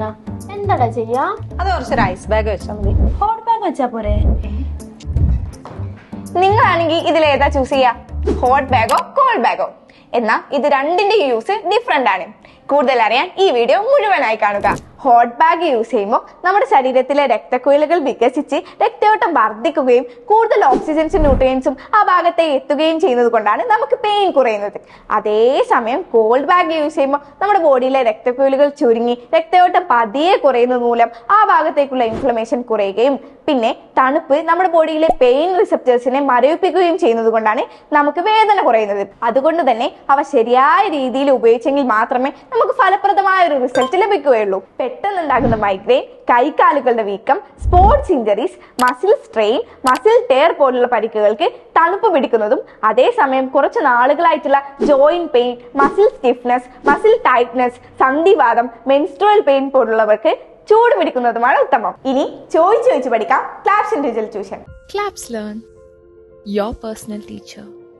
പറ എന്താടാ ചെയ്യാ? അത് കുറച്ചൊരു ഐസ് ബാഗ് വെച്ചാൽ മതി. ഹോട്ട് ബാഗ് വെച്ചാ പോരെ? നിങ്ങളാണെങ്കിൽ ഇതിൽ ഏതാ ചൂസ് ചെയ്യാ? ഹോട്ട് ബാഗോ കോൾഡ് ബാഗോ എന്നാ ഇത് രണ്ടിന്റെ യൂസ് ഡിഫറെന്റ് ആണ്. കൂടുതൽ അറിയാൻ ഈ വീഡിയോ മുഴുവനായി കാണുക. ഹോട്ട് ബാഗ് യൂസ് ചെയ്യുമ്പോൾ നമ്മുടെ ശരീരത്തിലെ രക്തക്കുഴലുകൾ വികസിച്ച് രക്തയോട്ടം വർദ്ധിക്കുകയും കൂടുതൽ ഓക്സിജൻസും ന്യൂട്രിയൻസും ആ ഭാഗത്തെ എത്തുകയും ചെയ്യുന്നത് കൊണ്ടാണ് നമുക്ക് പെയിൻ കുറയുന്നത്. അതേസമയം കോൾഡ് ബാഗ് യൂസ് ചെയ്യുമ്പോൾ നമ്മുടെ ബോഡിയിലെ രക്തക്കുഴലുകൾ ചുരുങ്ങി രക്തയോട്ടം പതിയെ കുറയുന്നത് മൂലം ആ ഭാഗത്തേക്കുള്ള ഇൻഫ്ലമേഷൻ കുറയുകയും പിന്നെ തണുപ്പ് നമ്മുടെ ബോഡിയിലെ പെയിൻ റിസപ്റ്റേഴ്സിനെ മരവിപ്പിക്കുകയും ചെയ്യുന്നത് കൊണ്ടാണ് നമുക്ക് വേദന കുറയുന്നത്. അതുകൊണ്ട് തന്നെ അവ ശരിയായ രീതിയിൽ ഉപയോഗിച്ചെങ്കിൽ മാത്രമേ നമുക്ക് ഫലപ്രദമായ ഒരു റിസൾട്ട് ലഭിക്കുകയുള്ളൂ. പെട്ടെന്നുണ്ടാകുന്ന മൈഗ്രെയിൻ കൈകാലുകളുടെ വീക്കം sports injuries muscle strain muscle tear പോലുള്ള പരിക്കുകൾക്ക് തണുപ്പ് പിടിക്കുന്നതും അതേസമയം കുറച്ച് നാളുകളായിട്ടുള്ള joint pain muscle stiffness muscle tightness സന്ധിവാദം മെൻസ്ട്രൽ പെയിൻ പോലുള്ളവർക്ക് ചൂട് പിടിക്കുന്നതുമാണ് ഉത്തമം. ഇനി ചോദിച്ചു ചോദിച്ചു പഠിക്കാം. Claps individual tuition claps learn your personal teacher.